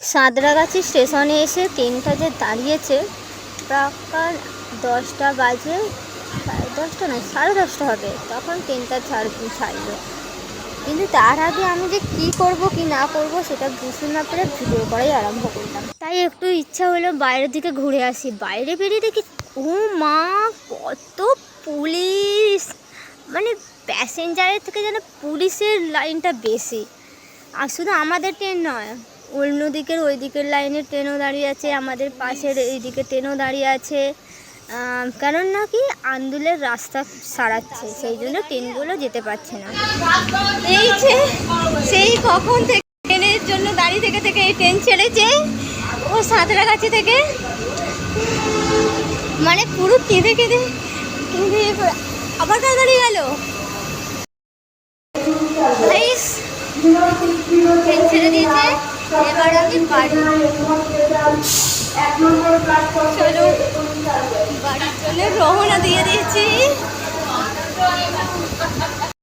সাঁতরাগাছি স্টেশনে এসে ট্রেনটা যে দাঁড়িয়েছে, প্রাক্কাল দশটা বাজে, সাড়ে দশটা নয় সাড়ে দশটা হবে, তখন ট্রেনটা ছাড় ছাড়লো। কিন্তু তার আগে আমি যে কী করব কি না করব সেটা বুঝতে না পেরে ভিডিও করাই আরম্ভ করলাম। তাই একটু ইচ্ছা হলো বাইরের দিকে ঘুরে আসি। বাইরে বেরিয়ে দেখি, ও মা, কত পুলিশ! মানে প্যাসেঞ্জারের থেকে যেন পুলিশের লাইনটা বেশি। আর শুধু আমাদের ট্রেন নয় অন্য দিকের ওই দিকের লাইনের ট্রেনও দাঁড়িয়ে আছে আমাদের পাশের এই দিকে ট্রেনও দাঁড়িয়ে আছে। কারণ নাকি আন্দুলের রাস্তা সারাচ্ছে সেই জন্য ট্রেনগুলো যেতে পারছে না। এই যে সেই কখন থেকে ট্রেনের জন্য দাঁড়িয়ে থেকে থেকে এই ট্রেন ছেড়েছে ও সাঁতরা সাঁতরাগাছি থেকে। মানে পুরো কেঁদে কেঁদে কেঁদে আবার তাড়াতাড়ি গেল। গাইস, ট্রেন ছেড়ে দিয়েছে। এবার আমি বাড়ি চলো বাড়ির জন্য রহনা দিয়ে দিয়েছি।